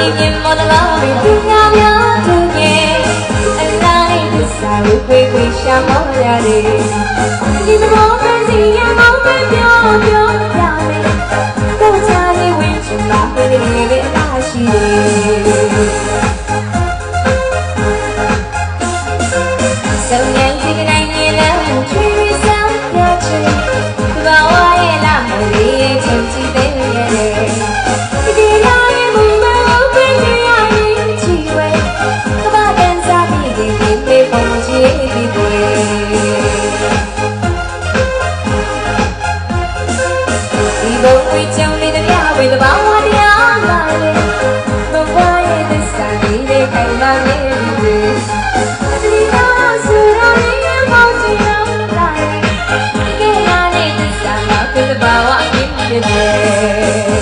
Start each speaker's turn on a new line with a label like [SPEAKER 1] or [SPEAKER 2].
[SPEAKER 1] မြင်မြင်မော်ဒလာတွေသူများများသူမြင်အတိုင်းသစ္စာကိုခွေခွေရှာမောရတယ်ဒီသဘောကစီရမောင်းတဲ့ ဝေကြောင်လေးတည်းများဝေတဘာဝတရားလာလေမဝါရဲ့သစ္စာလေးလေးခိုင်မာနေပြီဒီသာစရရဲ့မောင်ကြီးအောင်လာလေတကယ်ရတဲ့သစ္စာမှာဝေတဘာဝအပြည့်ပြည့်